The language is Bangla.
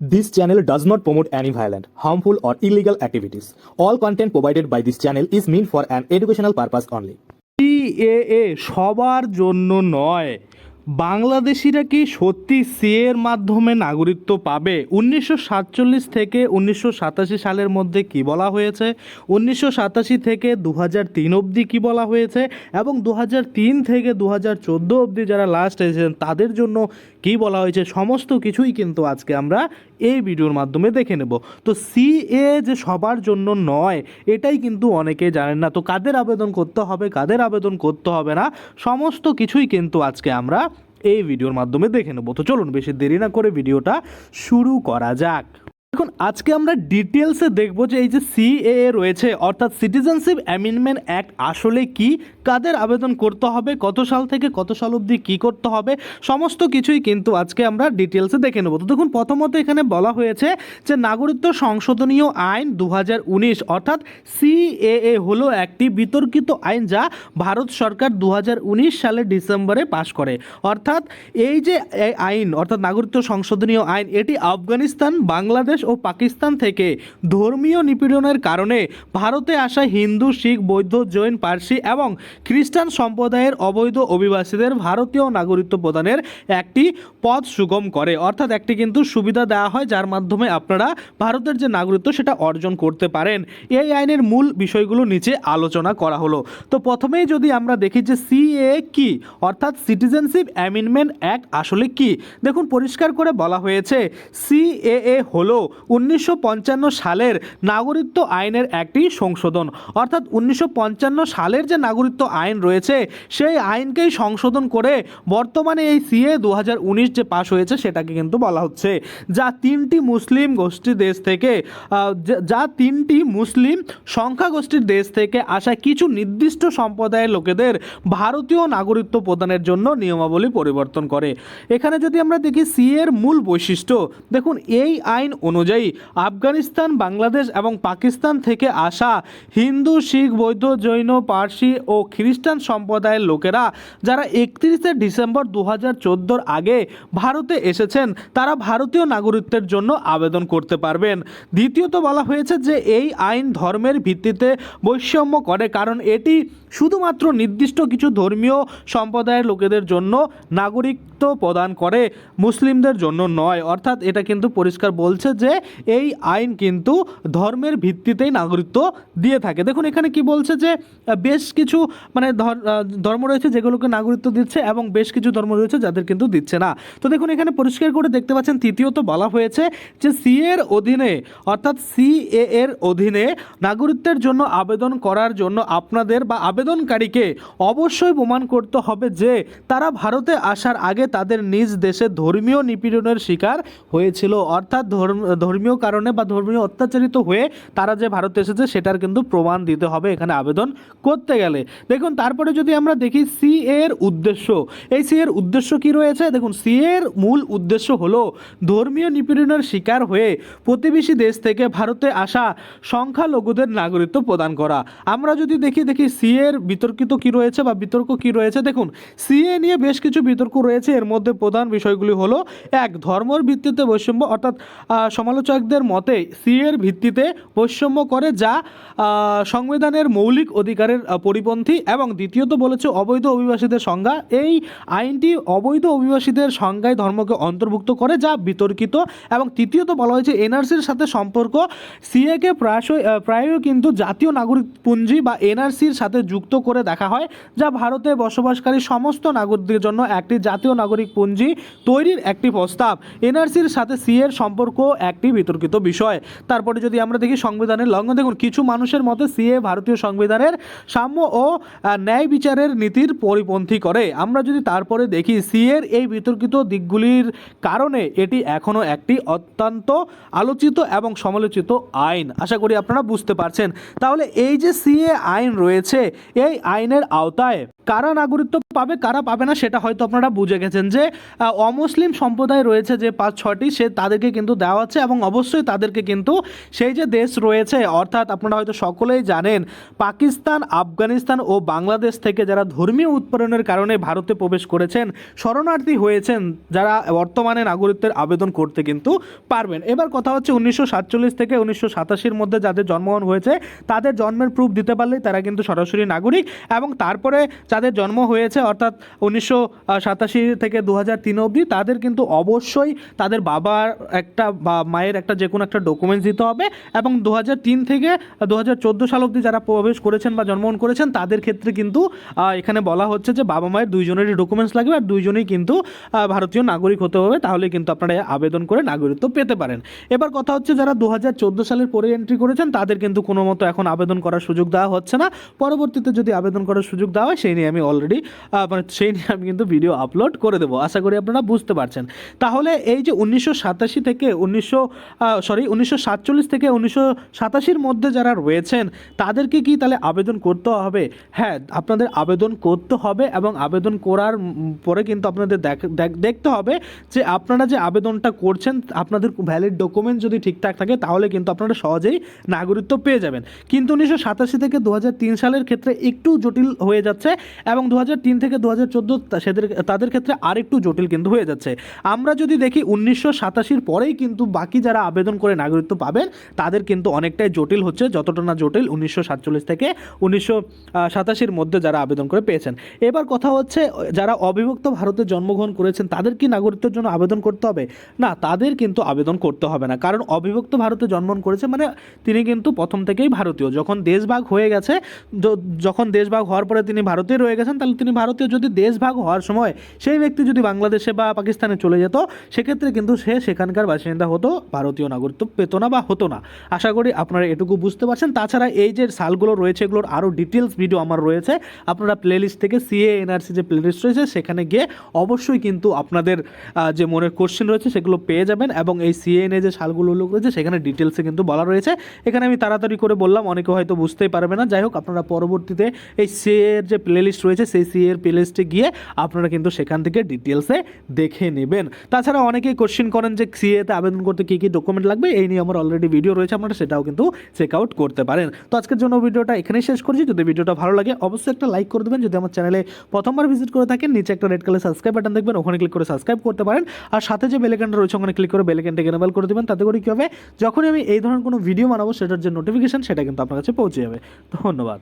This channel does not promote any violent, harmful, or illegal activities. All content provided by this channel is meant for an educational purpose only. CAA সবার জন্য নয় বাংলাদেশিরা কি সত্যি সিএর মাধ্যমে নাগরিকত্ব পাবে? উনিশশো সাতচল্লিশ থেকে উনিশশো সাতাশি সালের মধ্যে কি বলা হয়েছে? উনিশশো সাতাশি থেকে দু তিন অবধি কী বলা হয়েছে? এবং দু হাজার তিন থেকে দু হাজার চোদ্দ অবধি যারা লাস্ট এসেছেন, তাদের জন্য কি বলা হয়েছে? সমস্ত কিছুই কিন্তু আজকে আমরা এই ভিডিওর মাধ্যমে দেখে নেব। তো সিএ যে সবার জন্য নয়, এটাই কিন্তু অনেকে জানেন না। তো কাদের আবেদন করতে হবে, কাদের আবেদন করতে হবে না? সমস্ত কিছুই কিন্তু আজকে আমরা এই ভিডিওর মাধ্যমে দেখে নেব। তো চলুন, বেশি দেরি না করে ভিডিওটা শুরু করা যাক। এখন আজকে আমরা ডিটেলসে দেখব যে এই যে সিএএ রয়েছে, অর্থাৎ সিটিজেনশিপ অ্যামেন্ডমেন্ট অ্যাক্ট আসলে কি কাদের আবেদন করতে হবে, কত সাল থেকে কত সাল অবধি কী করতে হবে, সমস্ত কিছুই কিন্তু আজকে আমরা ডিটেলসে দেখে নেব। তো দেখুন, প্রথমত এখানে বলা হয়েছে যে নাগরিকত্ব সংশোধনীয় আইন দু হাজার উনিশ অর্থাৎ সিএএ হলো একটি বিতর্কিত আইন যা ভারত সরকার দু সালের ডিসেম্বরে পাশ করে। অর্থাৎ এই যে আইন, অর্থাৎ নাগরিকত্ব সংশোধনীয় আইন, এটি আফগানিস্তান, বাংলাদেশ ও পাকিস্তান থেকে ধর্মীয় নিপীড়নের কারণে ভারতে আসা হিন্দু, শিখ, বৌদ্ধ, জৈন, পার্সি এবং খ্রিস্টান সম্প্রদায়ের অবৈধ অভিবাসীদের ভারতীয় নাগরিকত্ব প্রদানের একটি পথ সুগম করে। অর্থাৎ একটি কিন্তু সুবিধা দেওয়া হয়, যার মাধ্যমে আপনারা ভারতের যে নাগরিকত্ব, সেটা অর্জন করতে পারেন। এই আইনের মূল বিষয়গুলো নিচে আলোচনা করা হলো। তো প্রথমেই যদি আমরা দেখি যে সিএ কি, অর্থাৎ সিটিজেনশিপ অ্যামেন্ডমেন্ট অ্যাক্ট আসলে কি? দেখুন, পরিষ্কার করে বলা হয়েছে সিএএ হলো উনিশশো পঞ্চান্ন সালের নাগরিকত্ব আইনের একটি সংশোধন। অর্থাৎ উনিশশো পঞ্চান্ন সালের যে নাগরিকত্ব আইন রয়েছে, সেই আইনকেই সংশোধন করে বর্তমানে এই সিএ দু হাজার উনিশ যে পাশ হয়েছে সেটাকে কিন্তু বলা হচ্ছে। যা তিনটি মুসলিম গোষ্ঠী দেশ থেকে যা তিনটি মুসলিম সংখ্যাগোষ্ঠীর দেশ থেকে আসা কিছু নির্দিষ্ট সম্প্রদায়ের লোকেদের ভারতীয় নাগরিকত্ব প্রদানের জন্য নিয়মাবলী পরিবর্তন করে। এখানে যদি আমরা দেখি সিএর মূল বৈশিষ্ট্য, দেখুন এই আইন অনুযায়ী আফগানিস্তান, বাংলাদেশ এবং পাকিস্তান থেকে আসা হিন্দু, শিখ, বৌদ্ধ, জৈন, পার্সি ও খ্রিস্টান সম্প্রদায়ের লোকেরা যারা একত্রিশে ডিসেম্বর দু হাজার আগে ভারতে এসেছেন, তারা ভারতীয় নাগরিকত্বের জন্য আবেদন করতে পারবেন। দ্বিতীয়ত বলা হয়েছে যে এই আইন ধর্মের ভিত্তিতে বৈষম্য করে, কারণ এটি শুধুমাত্র নির্দিষ্ট কিছু ধর্মীয় সম্প্রদায়ের লোকেদের জন্য নাগরিকত্ব প্রদান করে, মুসলিমদের জন্য নয়। অর্থাৎ এটা কিন্তু পরিষ্কার বলছে যে এই আইন কিন্তু ধর্মের ভিত্তিতেই নাগরিকত্ব দিয়ে থাকে। দেখুন, এখানে কি বলছে যে বেশ কিছু মানে ধর- ধর্ম রয়েছে যেগুলোকে নাগরিকত্ব দিচ্ছে এবং বেশ কিছু ধর্ম রয়েছে যাদের কিন্তু দিচ্ছে না। তো দেখুন, এখানে পরিষ্কার করে দেখতে পাচ্ছেন, তৃতীয়ত বলা হয়েছে যে সি এর অধীনে, অর্থাৎ সি এর অধীনে নাগরিকত্বের জন্য আবেদন করার জন্য আপনাদের বা আবেদনকারীকে অবশ্যই প্রমাণ করতে হবে যে তারা ভারতে আসার আগে তাদের নিজ দেশে ধর্মীয় নিপীড়নের শিকার হয়েছিল। অর্থাৎ ধর্ম, ধর্মীয় কারণে বা ধর্মীয় অত্যাচারিত হয়ে তারা যে ভারতে এসেছে সেটার কিন্তু প্রমাণ দিতে হবে এখানে আবেদন করতে গেলে। দেখুন, তারপরে যদি আমরা দেখি সি এর উদ্দেশ্য। এই সি এর উদ্দেশ্য কি রয়েছে? দেখুন, সি এর মূল উদ্দেশ্য হলো ধর্মীয় নিপীড়নের শিকার হয়ে প্রতিবেশী দেশ থেকে ভারতে আসা সংখ্যালঘুদের নাগরিকত্ব প্রদান করা। আমরা যদি দেখি দেখি সি এর বিতর্কিত কি রয়েছে বা বিতর্ক কি রয়েছে? দেখুন, সিএ নিয়ে বেশ কিছু বিতর্ক রয়েছে। এর মধ্যে প্রধান বিষয়গুলি হলো, এক, ধর্মের ভিত্তিতে বৈষম্য, অর্থাৎ সমালোচকদের মতে সি এর ভিত্তিতে বৈষম্য করে যা সংবিধানের মৌলিক অধিকারের পরিপন্থী এবং দ্বিতীয়ত বলেছে অবৈধ অভিবাসীদের সংজ্ঞা। এই আইনটি অবৈধ অভিবাসীদের সংজ্ঞায় ধর্মকে অন্তর্ভুক্ত করে যা বিতর্কিত এবং তৃতীয়ত বলা হয়েছে এনআরসির সাথে সম্পর্ক। সিএকে প্রায়শই প্রায়ই কিন্তু জাতীয় নাগরিক পুঞ্জি বা এনআরসির সাথে যুক্ত করে দেখা হয়, যা ভারতে বসবাসকারী সমস্ত নাগরিকদের জন্য একটি জাতীয় নাগরিক পুঞ্জি তৈরির একটি প্রস্তাব। এনআরসির সাথে সি এর সম্পর্ক একটি বিতর্কিত বিষয়। তারপরে যদি আমরা দেখি সংবিধানের লঙ্ঘন, দেখুন, কিছু মানুষের মতে সিএ ভারতীয় সংবিধানের সাম্য ও ন্যায় বিচারের নীতির পরিপন্থী করে। আমরা যদি তারপরে দেখি সি এর এই বিতর্কিত দিকগুলির কারণে এটি এখনও একটি অত্যন্ত আলোচিত এবং সমালোচিত আইন। আশা করি আপনারা বুঝতে পারছেন। তাহলে এই যে সিএ আইন রয়েছে এই আইনের আওতায় কারা নাগরিকত্ব পাবে, কারা পাবে না সেটা হয়তো আপনারা বুঝে গেছেন যে অমুসলিম সম্প্রদায় রয়েছে যে পাঁচ ছটি সে তাদেরকে কিন্তু দেওয়া হচ্ছে এবং অবশ্যই তাদেরকে কিন্তু সেই যে দেশ রয়েছে, অর্থাৎ আপনারা হয়তো সকলেই জানেন, পাকিস্তান, আফগানিস্তান ও বাংলাদেশ থেকে যারা ধর্মীয় উৎপাদনের কারণে ভারতে প্রবেশ করেছেন, শরণার্থী হয়েছেন, যারা বর্তমানে নাগরিকত্বের আবেদন করতে কিন্তু পারবেন। এবার কথা হচ্ছে উনিশশো সাতচল্লিশ থেকে উনিশশো সাতাশির মধ্যে যাদের জন্মগ্রহণ হয়েছে, তাদের জন্মের প্রুফ দিতে পারলেই তারা কিন্তু সরাসরি নাগরিক এবং তারপরে যাদের জন্ম হয়েছে অর্থাৎ উনিশশো সাতাশি থেকে দু হাজার তিন অবধি। তাদের কিন্তু অবশ্যই তাদের বাবার একটা বা মায়ের একটা যে কোনো একটা ডকুমেন্টস দিতে হবে এবং দু হাজার তিন থেকে দু হাজার চোদ্দ সাল অবধি যারা প্রবেশ করেছেন বা জন্মগ্রহণ করেছেন, তাদের ক্ষেত্রে কিন্তু এখানে বলা হচ্ছে যে বাবা মায়ের দুইজনেরই ডকুমেন্টস লাগবে আর দুইজনেই কিন্তু ভারতীয় নাগরিক হতে হবে। তাহলে কিন্তু আপনারা আবেদন করে নাগরিকত্ব পেতে পারেন। এবার কথা হচ্ছে যারা দু হাজার চোদ্দ সালের পরে এন্ট্রি করেছেন, তাদের কিন্তু কোনো মতো এখন আবেদন করার সুযোগ দেওয়া হচ্ছে না। পরবর্তীতে যদি আবেদন করার সুযোগ দেওয়া হয়, সেই নিয়ে আমি অলরেডি মানে সেই নিয়ে আমি কিন্তু ভিডিও আপলোড করে দেবো। আশা করি আপনারা বুঝতে পারছেন। তাহলে এই যে উনিশশো সাতাশি থেকে উনিশশো সরি উনিশশো সাতচল্লিশ থেকে উনিশশো সাতাশির মধ্যে যারা রয়েছেন, তাদেরকে কি তাহলে আবেদন করতে হবে? হ্যাঁ আপনাদের আবেদন করতে হবে এবং আবেদন করার পরে কিন্তু আপনাদের দেখ- দেখ- দেখতে হবে যে আপনারা যে আবেদনটা করছেন, আপনাদের ভ্যালিড ডকুমেন্ট যদি ঠিকঠাক থাকে, তাহলে কিন্তু আপনারা সহজেই নাগরিকত্ব পেয়ে যাবেন। কিন্তু উনিশশো সাতাশি থেকে দু সালের ক্ষেত্রে একটু জটিল হয়ে যাচ্ছে। এবং দু থেকে দু হাজার চোদ্দ সেদের, তাদের ক্ষেত্রে আরেকটু জটিল কিন্তু হয়ে যাচ্ছে। আমরা যদি দেখি উনিশশো সাতাশির পরেই কিন্তু বাকি যারা আবেদন করে নাগরিকত্ব পাবেন, তাদের কিন্তু অনেকটাই জটিল হচ্ছে, যতটা না জটিল উনিশশো সাতচল্লিশ থেকে উনিশশো সাতাশির মধ্যে যারা আবেদন করে পেয়েছেন। এবার কথা হচ্ছে, যারা অবিভক্ত ভারতে জন্মগ্রহণ করেছেন, তাদের কি নাগরিকত্বের জন্য আবেদন করতে হবে? না, তাদের কিন্তু আবেদন করতে হবে না। কারণ অবিভক্ত ভারতে জন্মগ্রহণ করেছে মানে তিনি কিন্তু প্রথম থেকেই ভারতীয়। যখন দেশভাগ হয়ে গেছে যখন দেশভাগ হওয়ার পরে তিনি ভারতে রয়ে গেছেন, তাহলে তিনি ভারতীয় যদি দেশভাগ হওয়ার সময় সেই ব্যক্তি যদি বাংলাদেশে বা পাকিস্তানে চলে যেত, সেক্ষেত্রে কিন্তু সে সেখানকার বাসিন্দা হতো, ভারতীয় নাগরিকত্ব পেত না বা হতো না। আশা করি আপনারা এটুকু বুঝতে পারছেন। তাছাড়া এই যে সালগুলো রয়েছে, এগুলোর আরও ডিটেলস ভিডিও আমার রয়েছে। আপনারা প্লেলিস্ট থেকে সিএ এনআরসি যে প্লেলিস্ট রয়েছে, সেখানে গিয়ে অবশ্যই কিন্তু আপনাদের যে মনের কোশ্চেন রয়েছে, সেগুলো পেয়ে যাবেন এবং এই সিএনএ যে সালগুলো রয়েছে, সেখানে ডিটেলসে কিন্তু বলা রয়েছে। এখানে আমি তাড়াতাড়ি করে বললাম, অনেকে হয়তো বুঝতেই পারবে না। যাই হোক, আপনারা পরবর্তীতে এই সিএ এর যে প্লেলিস্ট রয়েছে, সেই সিএ এর প্লেলিস্টে গিয়ে আপনারা কিন্তু সেখান থেকে ডিটেলসে দেখে নেবেন। তাছাড়া অনেকেই কোশ্চেন করেন যে সিএতে আবেদন করতে কী কী ডকুমেন্ট লাগবে? এই নিয়ে আমার অলরেডি ভিডিও রয়েছে, আপনারা সেটাও কিন্তু চেক আউট করতে পারেন। তো আজকের জন্য ভিডিওটা এখানেই শেষ করছি। যদি ভিডিওটা ভালো লাগে, অবশ্যই একটা লাইক করে দেবেন। যদি আমার চ্যানেলে প্রথমবার ভিজিট করে থাকেন, নিচে একটা রেড কালার সাবস্ক্রাইব বাটন দেখবেন, ওখানে ক্লিক করে সাবস্ক্রাইব করতে পারেন। আর সাথে যে বেলেকানটা রয়েছে, ওখানে ক্লিক করে বেলেকানটা এনেবল করে দেবেন। তাতে করে কী হবে? যখনই আমি এই ধরনের কোনো ভিডিও বানাবো, সেটার যে নোটিফিকেশন সেটা কিন্তু আপনার কাছে পৌঁছে যাবে। ধন্যবাদ।